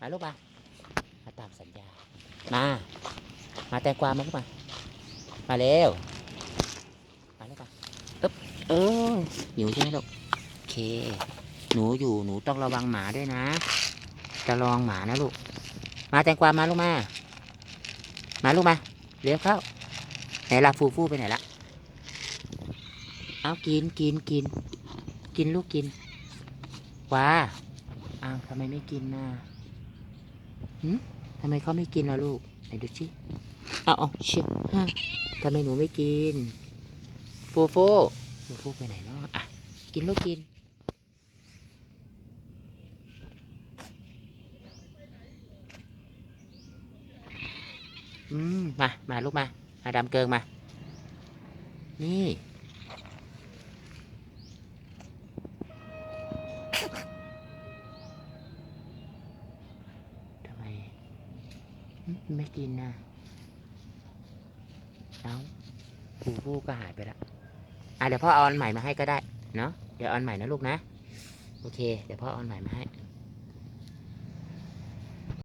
มาลูกมามาตามสัญญา มา มาแตงกวามาลูกมา มาเร็ว มาลูกมาอึ๊บเออหิวใช่ไหมลูกโอเค หนูอยู่หนูต้องระวังหมาด้วยนะ จะระวังหมานะลูก มาแตงกวามาลูกมา มาลูกมา เร็วเข้า ไหนล่ะฟูฟูไปไหนละเอากินกินกิน กินลูกกินว้าอ้าวทำไมไม่กินน่ะ ทำไมเขาไม่กินล่ะลูก ไหนดูชิเอาเอาเชี่ยฮะทำไมหนูไม่กินฟูฟูฟูฟูไปไหนเนาะอะ กินลูกกิน อืม มา มาลูกมา มาดำเกิงมา นี่ ทำไมหึ ไม่กินนะเอาฟูฟูก็หายไปละอะเดี๋ยวพ่อเอาอันใหม่มาให้ก็ได้ เนาะเดี๋ยวเอาอันใหม่นะลูกนะ โอเค เดี๋ยวพ่อเอาอันใหม่มาให้